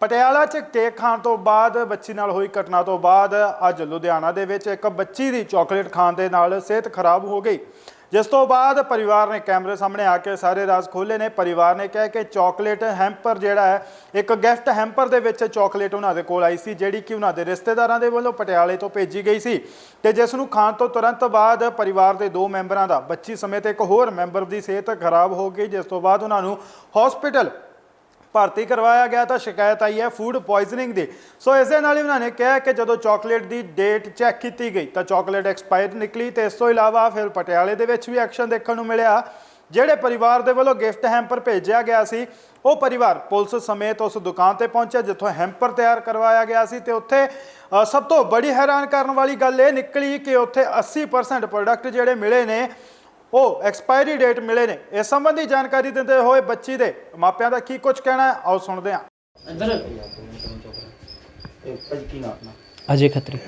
ਪਟਿਆਲਾ 'ਚ ਕੇਕ ਖਾਣ ਤੋਂ ਬਾਅਦ, ਬੱਚੀ ਨਾਲ ਹੋਈ ਘਟਨਾ ਤੋਂ ਬਾਅਦ, ਅੱਜ ਲੁਧਿਆਣਾ ਦੇ ਵਿੱਚ ਇੱਕ ਬੱਚੀ ਦੀ ਚਾਕਲੇਟ ਖਾਣ ਦੇ ਨਾਲ ਸਿਹਤ ਖਰਾਬ ਹੋ ਗਈ। ਜਿਸ ਤੋਂ ਬਾਅਦ ਪਰਿਵਾਰ ਨੇ ਕੈਮਰੇ ਸਾਹਮਣੇ ਆ ਕੇ ਸਾਰੇ ਰਾਜ਼ ਖੋਲ੍ਹੇ ਨੇ। ਪਰਿਵਾਰ ਨੇ ਕਿਹਾ ਕਿ ਚਾਕਲੇਟ ਹੈਂਪਰ ਜਿਹੜਾ ਹੈ, ਇੱਕ ਗਿਫਟ ਹੈਂਪਰ ਦੇ ਵਿੱਚ ਚਾਕਲੇਟ ਉਹਨਾਂ ਦੇ ਕੋਲ ਆਈ ਸੀ, ਜਿਹੜੀ ਕਿ ਉਹਨਾਂ ਦੇ ਰਿਸ਼ਤੇਦਾਰਾਂ ਦੇ ਵੱਲੋਂ ਪਟਿਆਲੇ ਤੋਂ ਭੇਜੀ ਗਈ ਸੀ। ਤੇ ਜਿਸ ਨੂੰ ਖਾਣ ਤੋਂ ਤੁਰੰਤ ਬਾਅਦ ਪਰਿਵਾਰ ਦੇ ਦੋ ਮੈਂਬਰਾਂ ਦਾ, ਬੱਚੀ ਸਮੇਤ ਇੱਕ ਹੋਰ ਮੈਂਬਰ ਦੀ ਸਿਹਤ ਖਰਾਬ ਹੋ ਗਈ, ਜਿਸ ਤੋਂ ਬਾਅਦ ਉਹਨਾਂ ਨੂੰ ਹਸਪੀਟਲ ਭਰਤੀ ਕਰਵਾਇਆ ਗਿਆ ਤਾਂ ਸ਼ਿਕਾਇਤ ਆਈ ਹੈ ਫੂਡ ਪੋਇਜ਼ਨਿੰਗ ਦੀ। ਸੋ ਇਸ ਦੇ ਨਾਲ ਹੀ ਉਹਨਾਂ ਨੇ ਕਿਹਾ ਕਿ ਜਦੋਂ ਚਾਕਲੇਟ ਦੀ ਡੇਟ ਚੈੱਕ ਕੀਤੀ ਗਈ, ਤਾਂ ਚਾਕਲੇਟ ਐਕਸਪਾਇਰ ਨਿਕਲੀ ਤੇ ਇਸ ਤੋਂ ਇਲਾਵਾ ਫਿਰ ਪਟਿਆਲੇ ਦੇ ਵਿੱਚ ਵੀ ਐਕਸ਼ਨ ਦੇਖਣ ਨੂੰ ਮਿਲਿਆ। ਜਿਹੜੇ ਪਰਿਵਾਰ ਦੇ ਵੱਲੋਂ ਗਿਫਟ ਹੈਂਪਰ ਭੇਜਿਆ ਗਿਆ ਸੀ, ਉਹ ਪਰਿਵਾਰ ਪੁਲਿਸ ਸਮੇਤ ਉਸ ਦੁਕਾਨ ਤੇ ਪਹੁੰਚਿਆ ਜਿੱਥੋਂ ਹੈਂਪਰ ਤਿਆਰ ਕਰਵਾਇਆ ਗਿਆ ਸੀ ਤੇ ਉੱਥੇ ਸਭ ਤੋਂ ਬੜੀ ਹੈਰਾਨ ਕਰਨ ਵਾਲੀ ਗੱਲ ਇਹ ਨਿਕਲੀ ਕਿ ਉੱਥੇ 80% ਪ੍ਰੋਡਕਟ ਜਿਹੜੇ ਮਿਲੇ ਨੇ ਉਹ ਐਕਸਪਾਇਰੀ ਡੇਟ ਮਿਲੇ ਨੇ। ਇਸ ਸੰਬੰਧੀ ਜਾਣਕਾਰੀ ਦਿੰਦੇ ਹੋਏ ਬੱਚੀ ਦੇ ਮਾਪਿਆਂ ਦਾ ਕੀ ਕੁਝ ਕਹਿਣਾ ਹੈ ਆਓ ਸੁਣਦੇ ਹਾਂ। ਇੱਧਰ ਭਾਜੀ ਕੀ ਨਾਮ ਆਪਣਾ? ਅਜੇ ਖੱਤਰੀ।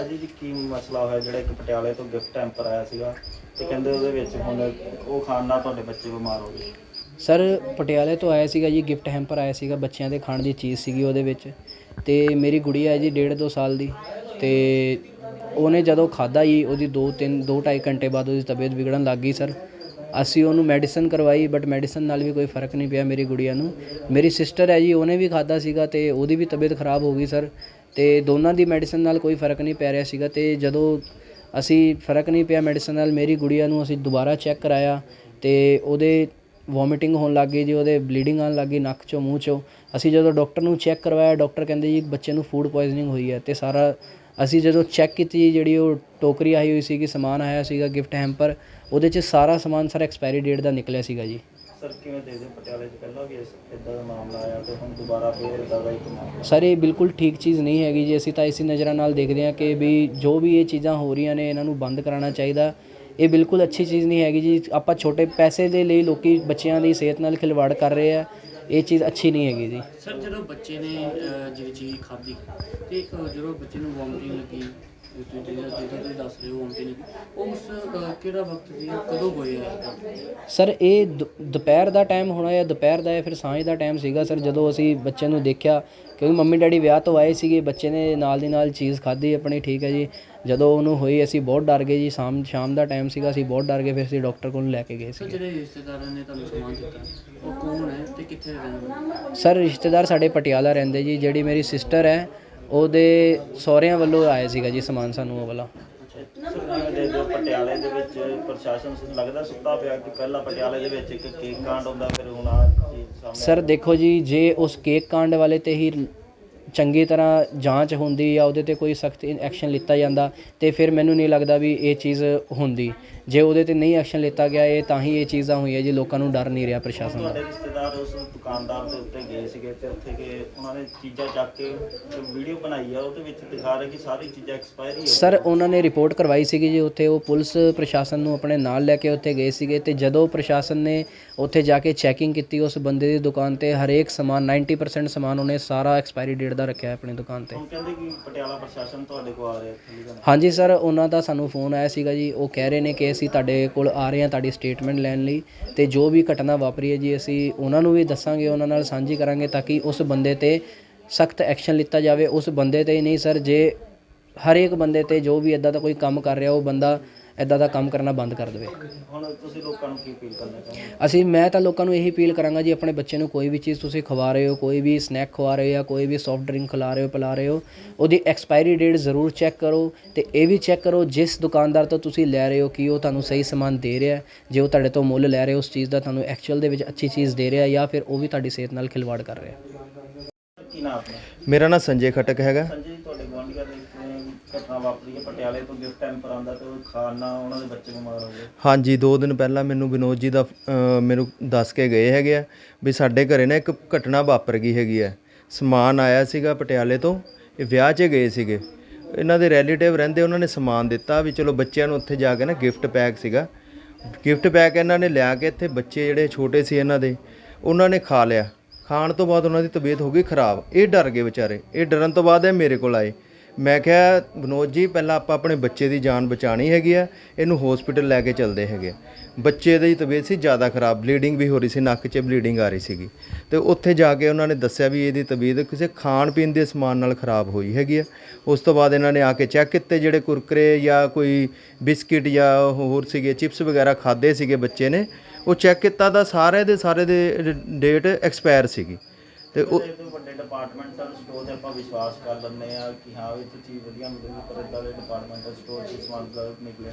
ਅਜੀ ਜੀ ਕੀ ਮਸਲਾ ਹੋਇਆ? ਜਿਹੜਾ ਇੱਕ ਪਟਿਆਲੇ ਤੋਂ ਗਿਫਟ ਟੈਂਪਰ ਆਇਆ ਸੀਗਾ ਤੇ ਕਹਿੰਦੇ ਉਹਦੇ ਵਿੱਚ ਹੁਣ ਉਹ ਖਾਣ ਨਾਲ ਤੁਹਾਡੇ ਬੱਚੇ ਬਿਮਾਰ ਹੋ ਗਏ। ਸਰ ਪਟਿਆਲੇ ਤੋਂ ਆਇਆ ਸੀਗਾ ਜੀ ਗਿਫਟ ਹੈਂਪਰ ਆਇਆ ਸੀਗਾ ਬੱਚਿਆਂ ਦੇ ਖਾਣ ਦੀ ਚੀਜ਼ ਸੀਗੀ ਉਹਦੇ ਵਿੱਚ। ਤੇ ਮੇਰੀ ਗੁੜੀਆ ਹੈ ਜੀ ਡੇਢ ਦੋ ਸਾਲ ਦੀ। ਅਤੇ ਉਹਨੇ ਜਦੋਂ ਖਾਧਾ ਜੀ, ਉਹਦੀ 2 3 2 2.5 ਘੰਟੇ ਬਾਅਦ ਉਹਦੀ ਤਬੀਅਤ ਵਿਗੜਨ ਲੱਗ ਗਈ, ਸਰ। ਅਸੀਂ ਉਹਨੂੰ ਮੈਡੀਸਨ ਕਰਵਾਈ ਬਟ ਮੈਡੀਸਨ ਨਾਲ ਵੀ ਕੋਈ ਫ਼ਰਕ ਨਹੀਂ ਪਿਆ ਮੇਰੀ ਗੁੜੀਆ ਨੂੰ। ਮੇਰੀ ਸਿਸਟਰ ਹੈ ਜੀ, ਉਹਨੇ ਵੀ ਖਾਧਾ ਸੀਗਾ ਅਤੇ ਉਹਦੀ ਵੀ ਤਬੀਅਤ ਖਰਾਬ ਹੋ ਗਈ, ਸਰ। ਅਤੇ ਦੋਨਾਂ ਦੀ ਮੈਡੀਸਨ ਨਾਲ ਕੋਈ ਫ਼ਰਕ ਨਹੀਂ ਪੈ ਰਿਹਾ ਸੀਗਾ ਅਤੇ ਜਦੋਂ ਅਸੀਂ ਫ਼ਰਕ ਨਹੀਂ ਪਿਆ ਮੈਡੀਸਨ ਨਾਲ, ਮੇਰੀ ਗੁੜੀਆ ਨੂੰ ਅਸੀਂ ਦੁਬਾਰਾ ਚੈੱਕ ਕਰਾਇਆ ਅਤੇ ਉਹਦੇ ਵੋਮਿਟਿੰਗ ਹੋਣ ਲੱਗ ਗਈ ਜੀ, ਉਹਦੇ ਬਲੀਡਿੰਗ ਆਉਣ ਲੱਗ ਗਈ ਨੱਕ ਚੋਂ, ਮੂੰਹ ਚੋਂ। ਅਸੀਂ ਜਦੋਂ ਡਾਕਟਰ ਨੂੰ ਚੈੱਕ ਕਰਵਾਇਆ ਡਾਕਟਰ ਕਹਿੰਦੇ ਜੀ, ਬੱਚੇ ਨੂੰ ਫੂਡ ਪੋਇਜ਼ਨਿੰਗ ਹੋਈ ਹੈ ਅਤੇ ਸਾਰਾ ਅਸੀਂ ਜਦੋਂ ਚੈੱਕ ਕੀਤੀ ਜਿਹੜੀ ਉਹ ਟੋਕਰੀ ਆਈ ਹੋਈ ਸੀਗੀ ਸਮਾਨ ਆਇਆ ਸੀਗਾ ਗਿਫਟ ਹੈਂਪਰ ਉਹਦੇ 'ਚ ਸਾਰਾ ਸਮਾਨ ਸਰ ਐਕਸਪਾਇਰੀ ਡੇਟ ਦਾ ਨਿਕਲਿਆ ਸੀਗਾ ਜੀ। ਸਰ ਕਿਵੇਂ ਦੇ ਦਿਓ ਪਟਿਆਲੇ 'ਚ ਪਹਿਲਾਂ ਵੀ ਇਸ ਇਦਾਂ ਦਾ ਮਾਮਲਾ ਆਇਆ ਤੇ ਹੁਣ ਦੁਬਾਰਾ ਫੇਰ ਇਦਾਂ ਦਾ ਇੱਕ ਮਾਮਲਾ? ਸਰ ਇਹ ਬਿਲਕੁਲ ਠੀਕ ਚੀਜ਼ ਨਹੀਂ ਹੈਗੀ ਜੀ। ਅਸੀਂ ਤਾਂ ਇਸੇ ਨਜ਼ਰਾਂ ਨਾਲ ਦੇਖਦੇ ਹਾਂ ਕਿ ਵੀ ਜੋ ਵੀ ਇਹ ਚੀਜ਼ਾਂ ਹੋ ਰਹੀਆਂ ਨੇ ਇਹਨਾਂ ਨੂੰ ਬੰਦ ਕਰਾਉਣਾ ਚਾਹੀਦਾ। ਇਹ ਬਿਲਕੁਲ ਅੱਛੀ ਚੀਜ਼ ਨਹੀਂ ਹੈਗੀ ਜੀ। ਆਪਾਂ ਛੋਟੇ ਪੈਸੇ ਦੇ ਲਈ ਲੋਕੀ ਬੱਚਿਆਂ ਦੀ ਸਿਹਤ ਨਾਲ ਖਿਲਵਾੜ ਕਰ ਰਹੇ ਆ। ਇਹ ਚੀਜ਼ ਅੱਛੀ ਨਹੀਂ ਹੈਗੀ ਜੀ। ਸਰ ਜਦੋਂ ਬੱਚੇ ਨੇ ਜਿਹੜੀ ਚੀਜ਼ ਖਾਧੀ ਤੇ ਜਦੋਂ ਬੱਚੇ ਨੂੰ ਵੋਮਿਟਿੰਗ ਲੱਗੀ ਸੀ? ਸਰ ਇਹ ਦੁਪਹਿਰ ਦਾ ਟਾਈਮ ਹੋਣਾ ਜਾਂ ਦੁਪਹਿਰ ਦਾ ਜਾਂ ਫਿਰ ਸਾਂਝ ਦਾ ਟਾਈਮ ਸੀਗਾ ਸਰ ਜਦੋਂ ਅਸੀਂ ਬੱਚੇ ਨੂੰ ਦੇਖਿਆ ਕਿਉਂਕਿ ਮੰਮੀ ਡੈਡੀ ਵਿਆਹ ਤੋਂ ਆਏ ਸੀਗੇ ਬੱਚੇ ਨੇ ਨਾਲ ਦੀ ਨਾਲ ਚੀਜ਼ ਖਾਧੀ ਆਪਣੀ ਠੀਕ ਹੈ ਜੀ। ਜਦੋਂ ਉਹਨੂੰ ਹੋਈ ਅਸੀਂ ਬਹੁਤ ਡਰ ਗਏ ਜੀ ਸ਼ਾਮ ਸ਼ਾਮ ਦਾ ਟਾਈਮ ਸੀਗਾ ਅਸੀਂ ਬਹੁਤ ਡਰ ਗਏ ਫਿਰ ਅਸੀਂ ਡਾਕਟਰ ਕੋਲ ਲੈ ਕੇ ਗਏ ਸੀਗੇ। ਜਿਹੜੇ ਰਿਸ਼ਤੇਦਾਰਾਂ ਨੇ ਤੁਹਾਨੂੰ ਸਮਾਨ ਦਿੱਤਾ ਉਹ ਕੌਣ ਹੈ ਤੇ ਕਿੱਥੇ ਰਹਿੰਦੇ ਨੇ ਸਰ ਰਿਸ਼ਤੇਦਾਰ ਸਾਡੇ ਪਟਿਆਲਾ ਰਹਿੰਦੇ ਜੀ ਜਿਹੜੀ ਮੇਰੀ ਸਿਸਟਰ ਹੈ ਉਹਦੇ ਸਹੁਰਿਆਂ ਵੱਲੋਂ ਆਇਆ ਸੀਗਾ ਜੀ ਸਮਾਨ ਸਾਨੂੰ ਉਹ ਵਾਲਾ। ਸਰ ਕਿਵੇਂ ਦੇ ਦਿਓ ਪਟਿਆਲੇ ਦੇ ਵਿੱਚ ਪ੍ਰਸ਼ਾਸਨ ਨੂੰ ਲੱਗਦਾ ਸੁੱਤਾ ਪਿਆ ਕਿ ਪਹਿਲਾਂ ਪਟਿਆਲੇ ਦੇ ਵਿੱਚ ਇੱਕ ਕੇਕ ਕਾਂਡ ਹੁੰਦਾ ਫਿਰ ਹੁਣ ਆ ਚੀਜ਼ ਸਾਹਮਣੇ ਸਰ ਦੇਖੋ ਜੀ ਜੇ ਉਸ ਕੇਕ ਕਾਂਡ ਵਾਲੇ ਤੇ ਹੀ ਚੰਗੀ ਤਰ੍ਹਾਂ ਜਾਂਚ ਹੁੰਦੀ ਜਾਂ ਉਹਦੇ ਤੇ ਕੋਈ ਸਖਤ ਐਕਸ਼ਨ ਲਿੱਤਾ ਜਾਂਦਾ ਤੇ ਫਿਰ ਮੈਨੂੰ ਨਹੀਂ ਲੱਗਦਾ ਵੀ ਇਹ ਚੀਜ਼ ਹੁੰਦੀ। ਜੇ ਉਹਦੇ ਤੇ ਨਹੀਂ ਐਕਸ਼ਨ ਲਿੱਤਾ ਗਿਆ ਇਹ ਤਾਂ ਹੀ ਇਹ ਚੀਜ਼ਾਂ ਹੋਈਆਂ ਜੀ ਲੋਕਾਂ ਨੂੰ ਡਰ ਨਹੀਂ ਰਿਹਾ ਪ੍ਰਸ਼ਾਸਨ ਦਾ। ਤੁਹਾਡੇ ਰਿਸ਼ਤੇਦਾਰ ਉਸ ਦੁਕਾਨਦਾਰ ਦੇ ਉੱਤੇ ਗਏ ਸੀਗੇ ਤੇ ਉੱਥੇ ਗਏ ਉਹਨਾਂ ਨੇ ਚੀਜ਼ਾਂ ਚੱਕ ਕੇ ਵੀਡੀਓ ਬਣਾਈ ਆ ਉਹਦੇ ਵਿੱਚ ਦਿਖਾ ਰਹੇ ਕਿ ਸਾਰੀ ਚੀਜ਼ਾਂ ਐਕਸਪਾਇਰੀ ਹੋ ਸਰ ਉਹਨਾਂ ਨੇ ਰਿਪੋਰਟ ਕਰਵਾਈ ਸੀਗੀ ਜੀ ਉੱਥੇ ਉਹ ਪੁਲਿਸ ਪ੍ਰਸ਼ਾਸਨ ਨੂੰ ਆਪਣੇ ਨਾਲ ਲੈ ਕੇ ਉੱਥੇ ਗਏ ਸੀਗੇ ਤੇ ਜਦੋਂ ਪ੍ਰਸ਼ਾਸਨ ਨੇ ਉੱਥੇ ਜਾ ਕੇ ਚੈਕਿੰਗ ਕੀਤੀ ਉਸ ਬੰਦੇ ਦੀ ਦੁਕਾਨ ਤੇ ਹਰੇਕ ਸਮਾਨ 90% ਸਮਾਨ ਉਹਨੇ ਸਾਰਾ ਐਕਸਪਾਇਰੀ ਡੇਟ ਦਾ ਰੱਖਿਆ ਆਪਣੀ ਦੁਕਾਨ ਤੇ। ਹੁਣ ਕਹਿੰਦੇ ਕਿ ਪਟਿਆਲਾ ਪ੍ਰਸ਼ਾਸਨ ਤੁਹਾਡੇ ਕੋਲ ਆ ਰਿਹਾ ਇੱਥੇ ਲਈ ਹਾਂਜੀ ਸਰ ਉਹਨਾਂ ਦਾ ਸਾਨੂੰ ਫੋਨ ਆਇਆ ਸੀਗਾ ਜੀ ਉਹ ਕਹਿ ਰਹੇ ਨੇ ਕਿ ਅਸੀਂ ਤੁਹਾਡੇ ਕੋਲ ਆ ਰਹੇ ਹਾਂ ਤੁਹਾਡੀ ਸਟੇਟਮੈਂਟ ਲੈਣ ਲਈ ਅਤੇ ਜੋ ਵੀ ਘਟਨਾ ਵਾਪਰੀ ਹੈ ਜੀ, ਅਸੀਂ ਉਹਨਾਂ ਨੂੰ ਵੀ ਦੱਸਾਂਗੇ, ਉਹਨਾਂ ਨਾਲ ਸਾਂਝੀ ਕਰਾਂਗੇ ਤਾਂ ਕਿ ਉਸ ਬੰਦੇ ਤੇ ਸਖਤ ਐਕਸ਼ਨ ਲਿੱਤਾ ਜਾਵੇ। ਉਸ ਬੰਦੇ ਤੇ ਹੀ ਨਹੀਂ ਸਰ ਜੇ ਹਰੇਕ ਬੰਦੇ ਤੇ ਜੋ ਵੀ ਇੱਦਾਂ ਦਾ ਕੋਈ ਕੰਮ ਕਰ ਰਿਹਾ, ਉਹ ਬੰਦਾ ਇਦਾਂ ਦਾ ਕੰਮ ਕਰਨਾ ਬੰਦ ਕਰ ਦੇਵੇ। ਹੁਣ ਤੁਸੀਂ ਲੋਕਾਂ ਨੂੰ ਕੀ ਅਪੀਲ ਕਰਨਾ ਚਾਹੁੰਦੇ ਅਸੀਂ ਮੈਂ ਤਾਂ ਲੋਕਾਂ ਨੂੰ ਇਹੀ ਅਪੀਲ ਕਰਾਂਗਾ ਜੀ ਆਪਣੇ ਬੱਚੇ ਨੂੰ ਕੋਈ ਵੀ ਚੀਜ਼ ਤੁਸੀਂ ਖਵਾ ਰਹੇ ਹੋ ਕੋਈ ਵੀ ਸਨੈਕ ਖਵਾ ਰਹੇ ਹੋ ਜਾਂ ਕੋਈ ਵੀ ਸੌਫਟ ਡਰਿੰਕ ਖਿਲਾ ਰਹੇ ਹੋ ਪਿਲਾ ਰਹੇ ਹੋ ਉਹਦੀ ਐਕਸਪਾਇਰੀ ਡੇਟ ਜ਼ਰੂਰ ਚੈੱਕ ਕਰੋ ਤੇ ਇਹ ਵੀ ਚੈੱਕ ਕਰੋ ਜਿਸ ਦੁਕਾਨਦਾਰ ਤੋਂ ਤੁਸੀਂ ਲੈ ਰਹੇ ਹੋ ਕਿ ਉਹ ਤੁਹਾਨੂੰ ਸਹੀ ਸਮਾਨ ਦੇ ਰਿਹਾ ਹੈ ਜੇ ਉਹ ਤੁਹਾਡੇ ਤੋਂ ਮੁੱਲ ਲੈ ਰਿਹਾ ਉਸ ਚੀਜ਼ ਦਾ ਤੁਹਾਨੂੰ ਐਕਚੁਅਲ ਦੇ ਵਿੱਚ ਅੱਛੀ ਚੀਜ਼ ਦੇ ਰਿਹਾ ਜਾਂ ਫਿਰ ਉਹ ਵੀ ਤੁਹਾਡੀ ਸਿਹਤ ਨਾਲ ਖਿਲਵਾੜ ਕਰ ਰਿਹਾ ਕੀ ਨਾਮ ਆਪਣਾ? ਮੇਰਾ ਨਾਮ ਸੰਜੇ ਖਟਕ ਹੈਗਾ। ਸੰਜੇ ਜੀ ਤੁਹਾਡੇ ਗੁਆਂਢੀਆਂ ਦੇ ਇੱਕ ਘਟਨਾ ਵਾਪਰੀ ਹੈ ਪਟਿਆਲੇ ਤੋਂ ਗਿਫਟ ਟੈਂਪਰ ਆਂਦਾ ਤੇ ਉਹ ਖਾਣ ਉਹਨਾਂ ਦੇ ਬੱਚੇ ਬਿਮਾਰ ਹੋ ਗਏ। ਹਾਂਜੀ 2 ਦਿਨ ਪਹਿਲਾਂ ਮੈਨੂੰ ਵਿਨੋਦ ਜੀ ਦਾ ਅ, ਮੈਨੂੰ ਦੱਸ ਕੇ ਗਏ ਹੈਗੇ ਆ ਵੀ ਸਾਡੇ ਘਰੇ ਨਾ ਇੱਕ ਘਟਨਾ ਵਾਪਰ ਗਈ ਹੈਗੀ ਹੈ ਸਮਾਨ ਆਇਆ ਸੀਗਾ ਪਟਿਆਲੇ ਤੋਂ ਇਹ ਵਿਆਹ 'ਚ ਗਏ ਸੀਗੇ। ਇਹਨਾਂ ਦੇ ਰਿਲੇਟਿਵ ਰਹਿੰਦੇ ਉਹਨਾਂ ਨੇ ਸਮਾਨ ਦਿੱਤਾ ਵੀ ਚਲੋ ਬੱਚਿਆਂ ਨੂੰ ਉੱਥੇ ਜਾ ਕੇ ਨਾ ਗਿਫਟ ਪੈਕ ਸੀਗਾ। ਗਿਫਟ ਪੈਕ ਇਹਨਾਂ ਨੇ ਲਿਆ ਕੇ ਇੱਥੇ ਬੱਚੇ ਜਿਹੜੇ ਛੋਟੇ ਸੀ ਇਹਨਾਂ ਦੇ ਉਹਨਾਂ ਨੇ ਖਾ ਲਿਆ। ਖਾਣ ਤੋਂ ਬਾਅਦ ਉਹਨਾਂ ਦੀ ਤਬੀਅਤ ਹੋ ਗਈ ਖਰਾਬ। ਇਹ ਡਰ ਗਏ ਵਿਚਾਰੇ। ਇਹ ਡਰਨ ਤੋਂ ਬਾਅਦ ਇਹ ਮੇਰੇ ਕੋਲ ਆਏ। ਮੈਂ ਕਿਹਾ, ਵਿਨੋਦ ਜੀ, ਪਹਿਲਾਂ ਆਪਾਂ ਆਪਣੇ ਬੱਚੇ ਦੀ ਜਾਨ ਬਚਾਣੀ ਹੈਗੀ ਆ। ਇਹਨੂੰ ਹਸਪੀਟਲ ਲੈ ਕੇ ਚੱਲਦੇ ਹੈਗੇ ਬੱਚੇ ਦੀ ਤਬੀਅਤ ਸੀ ਜ਼ਿਆਦਾ ਖਰਾਬ ਬਲੀਡਿੰਗ ਵੀ ਹੋ ਰਹੀ ਸੀ, ਨੱਕ 'ਚ ਬਲੀਡਿੰਗ ਆ ਰਹੀ ਸੀਗੀ। ਤੇ ਉੱਥੇ ਜਾ ਕੇ ਉਹਨਾਂ ਨੇ ਦੱਸਿਆ ਵੀ ਇਹਦੀ ਤਬੀਅਤ ਕਿਸੇ ਖਾਣ ਪੀਣ ਦੇ ਸਮਾਨ ਨਾਲ ਖਰਾਬ ਹੋਈ ਹੈਗੀ ਆ। ਉਸ ਤੋਂ ਬਾਅਦ ਇਹਨਾਂ ਨੇ ਆ ਕੇ ਚੈੱਕ ਕੀਤੇ, ਜਿਹੜੇ ਕੁਰਕਰੇ ਜਾਂ ਕੋਈ ਬਿਸਕਿਟ ਜਾਂ ਹੋਰ ਸੀਗੇ, ਚਿਪਸ ਵਗੈਰਾ ਖਾਦੇ ਸੀਗੇ ਬੱਚੇ ਨੇ। ਉਹ ਚੈੱਕ ਕੀਤਾ ਤਾਂ ਸਾਰੇ ਦੇ ਸਾਰੇ ਦੇ ਡੇਟ ਐਕਸਪਾਇਰ ਸੀਗੀ। ਤੇ ਉਹ ਵੱਡੇ ਡਿਪਾਰਟਮੈਂਟਲ ਸਟੋਰ ਤੇ ਆਪਾਂ ਵਿਸ਼ਵਾਸ ਕਰ ਲੈਂਦੇ ਆ ਕਿ ਹਾਂ ਇਹ ਚੀਜ਼ ਵਧੀਆ ਮਿਲੂਗੀ ਪਰ ਇਦਾਂ ਦੇ ਡਿਪਾਰਟਮੈਂਟਲ ਸਟੋਰ 'ਚ ਸਮਾਨ ਗਲਤ ਨਿਕਲਿਆ।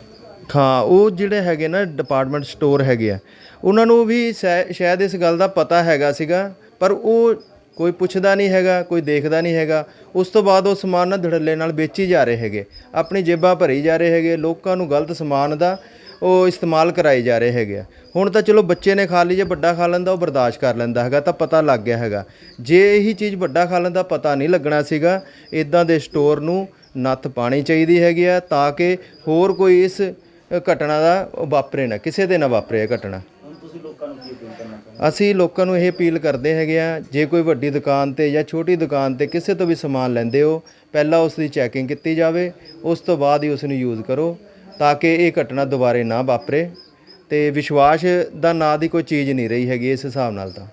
ਹਾਂ ਉਹ ਜਿਹੜੇ ਹੈਗੇ ਨਾ ਡਿਪਾਰਟਮੈਂਟ ਸਟੋਰ ਹੈਗੇ ਆ ਉਹਨਾਂ ਨੂੰ ਵੀ ਸ਼ਾਇ- ਸ਼ਾਇਦ ਇਸ ਗੱਲ ਦਾ ਪਤਾ ਹੈਗਾ ਸੀਗਾ ਪਰ ਉਹ ਕੋਈ ਪੁੱਛਦਾ ਨਹੀਂ ਹੈਗਾ ਕੋਈ ਦੇਖਦਾ ਨਹੀਂ ਹੈਗਾ। ਉਸ ਤੋਂ ਬਾਅਦ ਉਹ ਸਮਾਨ ਨਾ ਧੜੱਲੇ ਨਾਲ ਵੇਚੀ ਜਾ ਰਹੇ ਹੈਗੇ ਆਪਣੀ ਜੇਬਾਂ ਭਰੀ ਜਾ ਰਹੇ ਹੈਗੇ ਲੋਕਾਂ ਨੂੰ ਗਲਤ ਸਮਾਨ ਦਾ ਉਹ ਇਸਤੇਮਾਲ ਕਰਾਏ ਜਾ ਰਹੇ ਹੈਗੇ ਆ। ਹੁਣ ਤਾਂ ਚਲੋ ਬੱਚੇ ਨੇ ਖਾ ਲਈ ਜੇ ਵੱਡਾ ਖਾ ਲੈਂਦਾ ਉਹ ਬਰਦਾਸ਼ਤ ਕਰ ਲੈਂਦਾ ਹੈਗਾ ਤਾਂ ਪਤਾ ਲੱਗ ਗਿਆ ਹੈਗਾ। ਜੇ ਇਹੀ ਚੀਜ਼ ਵੱਡਾ ਖਾ ਲੈਂਦਾ ਪਤਾ ਨਹੀਂ ਲੱਗਣਾ ਸੀਗਾ। ਇਦਾਂ ਦੇ ਸਟੋਰ ਨੂੰ ਨੱਥ ਪਾਣੀ ਚਾਹੀਦੀ ਹੈਗੀ ਆ ਤਾਂ ਕਿ ਹੋਰ ਕੋਈ ਇਸ ਘਟਨਾ ਦਾ ਵਾਪਰੇ ਨਾ ਕਿਸੇ ਦੇ ਨਾ ਵਾਪਰੇ ਇਹ ਘਟਨਾ। ਅਸੀਂ ਲੋਕਾਂ ਨੂੰ ਇਹ ਅਪੀਲ ਕਰਦੇ ਹੈਗੇ ਆ ਜੇ ਕੋਈ ਵੱਡੀ ਦੁਕਾਨ ਤੇ ਜਾਂ ਛੋਟੀ ਦੁਕਾਨ ਤੇ ਕਿਸੇ ਤੋਂ ਵੀ ਸਮਾਨ ਲੈਂਦੇ ਹੋ ਪਹਿਲਾਂ ਉਸ ਦੀ ਚੈਕਿੰਗ ਕੀਤੀ ਜਾਵੇ ਉਸ ਤੋਂ ਬਾਅਦ ਹੀ ਉਸ ਨੂੰ ਯੂਜ਼ ਕਰੋ। ਤਾਂ ਕਿ ਇਹ ਘਟਨਾ ਦੁਬਾਰੇ ਨਾ ਵਾਪਰੇ ਤੇ ਵਿਸ਼ਵਾਸ ਦਾ ਨਾਂ ਦੀ ਕੋਈ ਚੀਜ਼ ਨਹੀਂ ਰਹੀ ਹੈਗੀ ਇਸ ਹਿਸਾਬ ਨਾਲ ਤਾਂ।